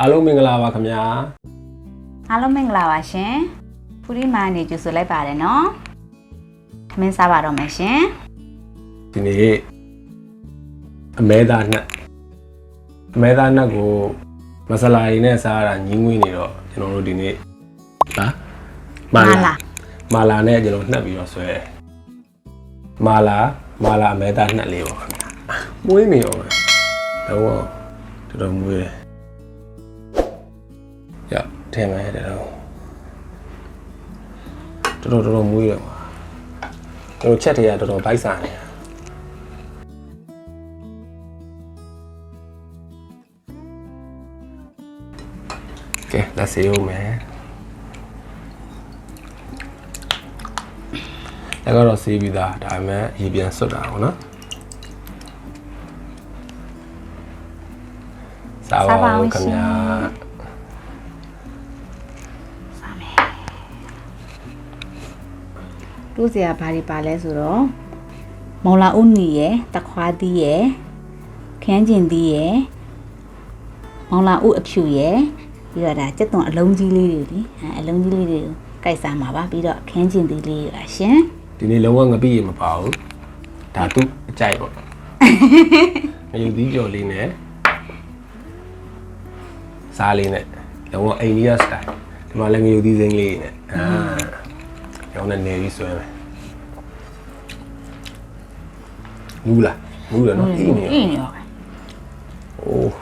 အားလုံးမင်္ဂလာပါခင်ဗျာအားလုံးမင်္ဂလာပါရှင်ဖူဒီမာနေကြိုဆိုလိုက်ပါတယ်နော်ထမင်းစားပါတော့မယ်ရှင်ဒီနေ့အမဲသားနှက်အမဲသားနှက်ကိုမဆလာရည်နဲ့စားရတာညင်းငွေးနေတော့ကျွန်တော်တို့ဒီနေ့ဟာမာလာနဲ့ကျွန်တော်နှက်ပြီးတော့ဆွဲတယ်မာလာမာလာအမဲသားနှက်လေးပေါ့ခင်ဗျာမွေးနေအောင်တော့တော်တော်မွေးတယ် ရထဲမှာရတယ်တော့တော်တော်တော်တော်မွေးတယ်ကွာကျွန်တော်ချက်တရတော်တော်ဗိုက်စားနေတာကဲလက်စေးဦးမယ်လက်ကတော့စေးပြီးသားဒါပေမဲ့ရေပြန်စွတ်တာပေါ့နော်စားပါဦးခင်ဗျာ တူးစရာဘာတွေပါလဲဆိုတော့မောင်လာဦးနီရယ်တခွားသီးရယ်ခန်းကျင်သီးရယ်မောင်လာဦးအဖြူရယ်ပြီးတော့ဒါစက်သွန်အလုံးကြီးလေးတွေလीအဲအလုံးကြီးလေးတွေကိုကိုက်စားမှာပါပြီးတော့ခန်းကျင်သီးလေးပါရှင်ဒီနေ့လုံးဝငပိရေမပါဘူးဒါသူ့အကြိုက်ပေါ့ငရုတ်သီးကြော်လေးနဲ့စားလေးနဲ့လုံးဝအိန္ဒိယစတိုင်ဒီမှာလည်းငရုတ်သီးစိမ်းလေးနဲ့အာရောင်းနေနေပြီးဆွဲမယ်မူးလားမူးတယ်နော်အေး ona neri söyleme. Luula. Luula no mm, iiniö. Iiniö. Oh.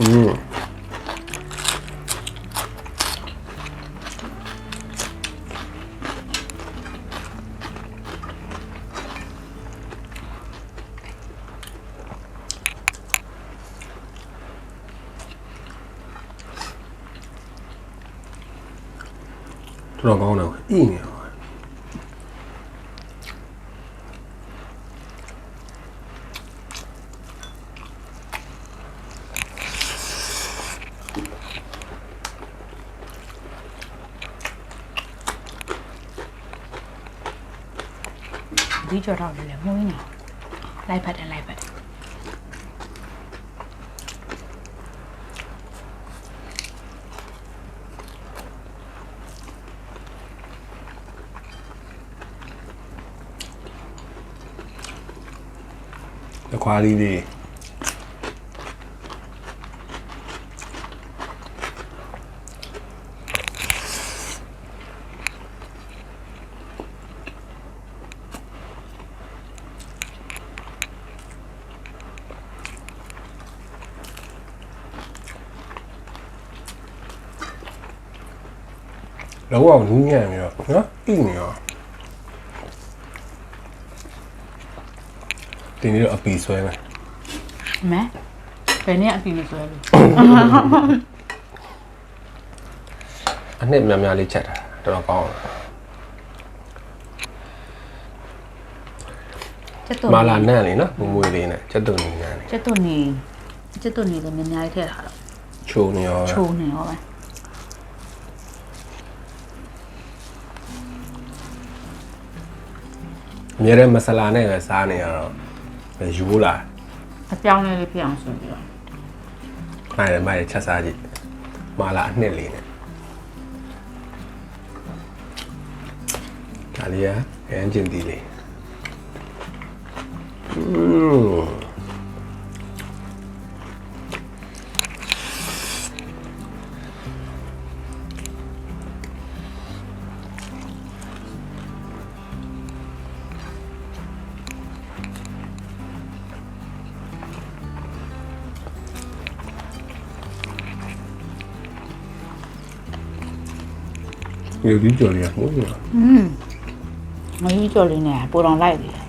Mm. င်းတယ်အင်းနေရောဒီကြော်တော့လည်းမွေးနေလိုက်ဖတ်တယ်လိုက်ဖ တ်တယ်တခွားလေးလေးလောကနူးညံ့ပြီးတော့နော်အိနေ ဒီနေ့တော့အပီဆွဲမယ်မဲဘယ်နဲ့အပြီးမဆွဲလို့အနှစ်များများလေးချက်တာတော်တော်ကောင်းတယ်ချက်သွန်မာလာနန့်လေးနော်မွေမွေလေးနဲ့ချက်တုံနေနန့်လေးချက်သွန်နေချက်သွန်နေလည်းများများလေးထည့်ထားတော့ချိုနေရောချိုးနေရောပဲအများတဲ့မဆလာနဲ့ပဲစားနေရတော့ ယူလာအပြောင်းလေးလေးဖြစ်အောင်ဆိုပြီးတော့မိုက်တယ်မိုက်တယ်ချက်စားကြည့်မာလာအနှစ်လေးနဲ့ဒါလေးကရမ်းကျင်တီလေးอืม ယူဒီကြော်လေးကဟုတ်ရောอืมမကြီးကြော်လေးနဲ့ပူတော်လိုက်တယ်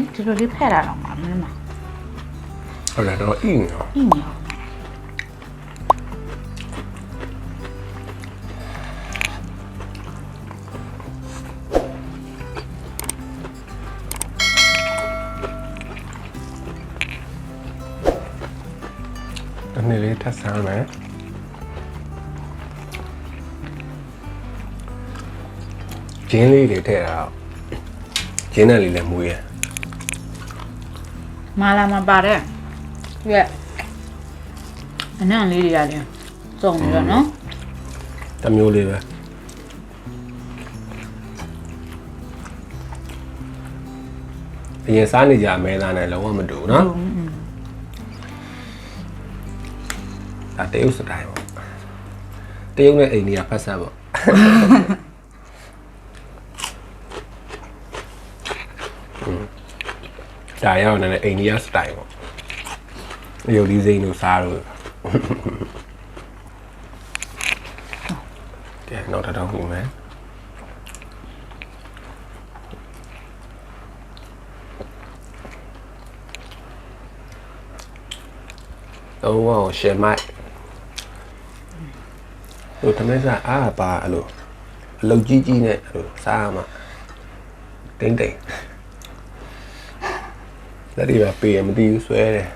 လေဒီလိုလေးဖက်တာတော့မှာမင်းမဟုတ်တယ်တော့အင်းနော်အင်းရောဒီနေ့လေးထပ်ဆန်းမယ်ဂျင်းလေးတွေထည့်တာဂျင်းနဲ့လေးလည်းမူးရဲ့ မာလာမပါတဲ့ပြက်အနံ့လေးတွေကလည်းစုံပြီးတော့နော်တစ်မျိုးလေးပဲအရင်စားနေကြအမဲသားနဲ့လုံးဝမတူဘူးနော်ဒါတရုတ်စတိုင်ပေါ့တရုတ်နဲ့အိန္ဒိယဖက်ဆက်ပေါ့อืม ဒါရောက်နေတယ်အိန္ဒိယစတိုင်ပေါ့ရုပ်ဒီစိမ်းတို့စားလို့ကဲနောက်တစ်ထောင်ပြီမယ်တော့ဝေါရှယ်မိုက်တို့သမက်စားအားပါအဲ့လိုအလုတ်ကြီးကြီးနဲ့အဲ့လိုစားရမှာတိမ့်တိမ့် လက်တွေပါပေးရမသိဘူးဆွဲတယ်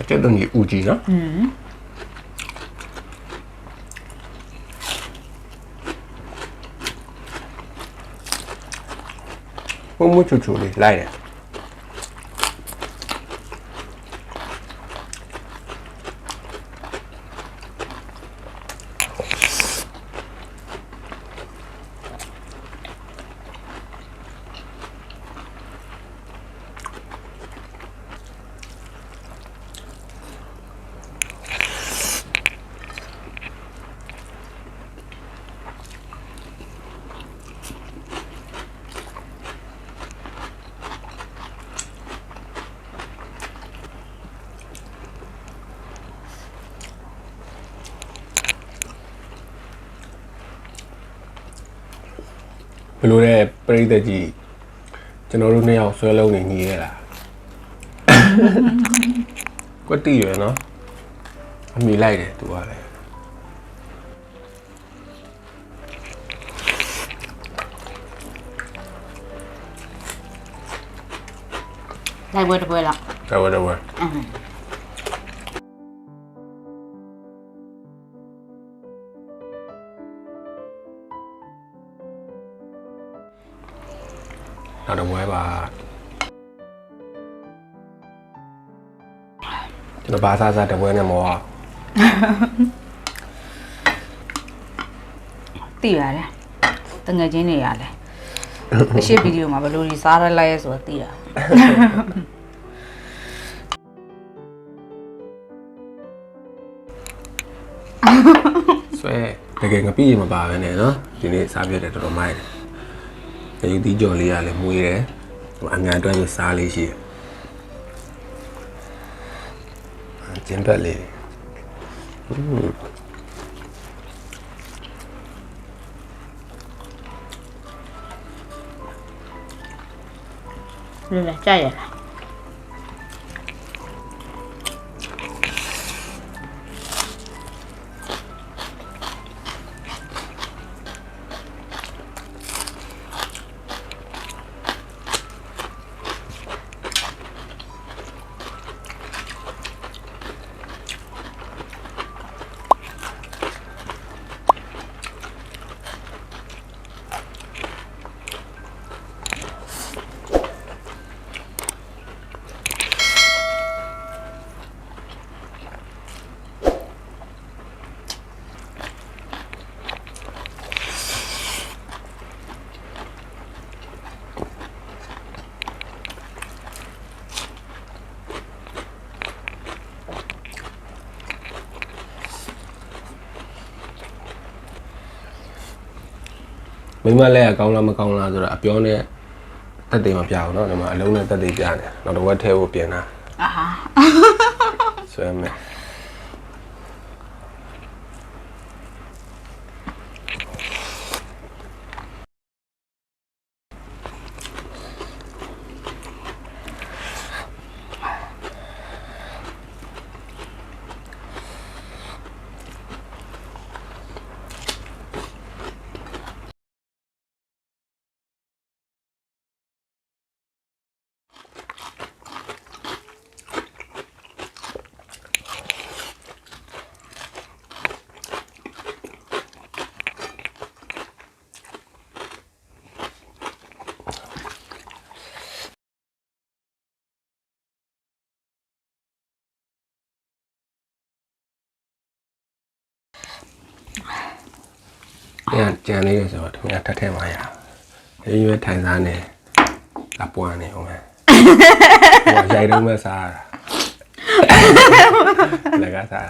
အကျက်တော့ညီဦးကြီးနော်อืม မုံမချူချူ လေးလိုက်တယ်ဘယ်လိုလဲပရိသတ်ကြီးကျွန်တော်တို့နှစ်ယောက်ဆွဲလုံးနေညီရလားကွတ်တီရယ်နော်အမိလိုက်တယ်သူကလည်းလိုက်ပွဲတစ်ပွဲလောက်တော်တော်တော်အင်း နောက်တော့ဝဲပါကျွန်တော်ဘာသာစားတပွဲနဲ့မောအောင်သိရတယ်တငယ်ချင်းတွေရတယ်အရှိဗီဒီယိုမှာဘယ်လိုကြီးစားရလိုက်ရဲဆိုတော့သိတာဆွဲတကယ်ငပိရင်မပါပဲနဲ့နော်ဒီနေ့စားပြတယ်တော်တော်မိုက်တယ် ရုပ်သီးကြော်လေးကလည်းမွေးတယ်အငံအတွက်ဆိုစားလေးရှိတယ်ကျင်းပတ်လေးလွယ်လွယ် မိမလက်ကကောင်းလားမကောင်းလားဆိုတော့အပြောနဲ့တက်သေးမပြဘူးเนาะဒီမှာအလုံးနဲ့တက်သေးပြနေနောက်တစ်ဝက်ထဲကိုပြင်တာ အာဟာ ဆွဲမယ် ပြန်ကြံလေးရဆိုတော့ခင်ဗျာထပ်ထဲမှာရအောင်ရင်းရွယ်ထိုင်စားနေအပွားနေအောင်မယ်ဟိုရိုက်တော့မစားရတာလက်ကစား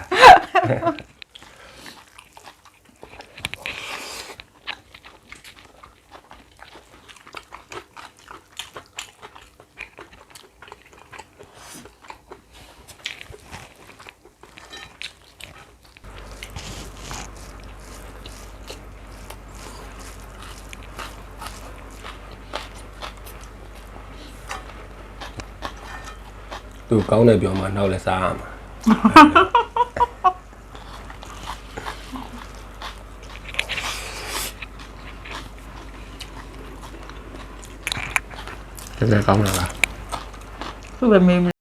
သူကောင်းတယ်ပြောမှနောက်လည်းစားရမှာတကယ်ကောင်းလားသူ့ပဲမေးမ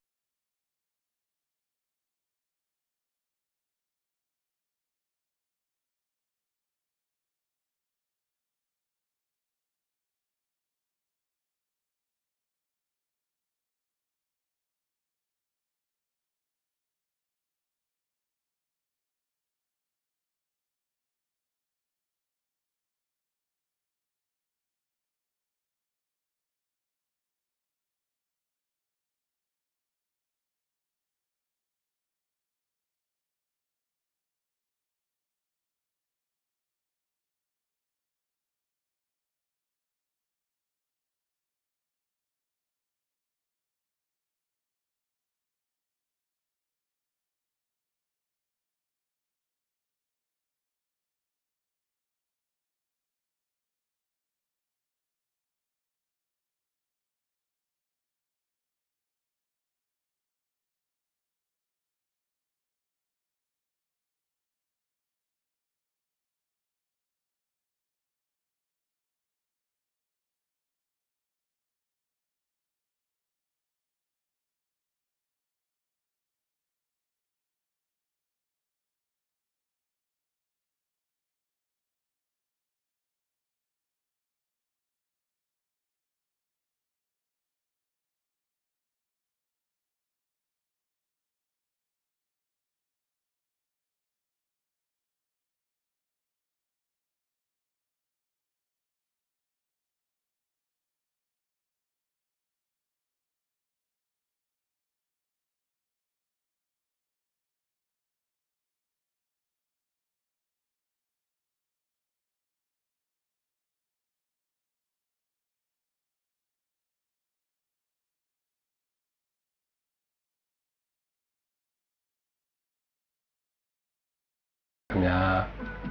ခင်ဗျာ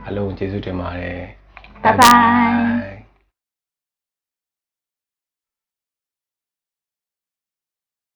အလုံးကျေးဇူးတင်ပါတယ် Bye bye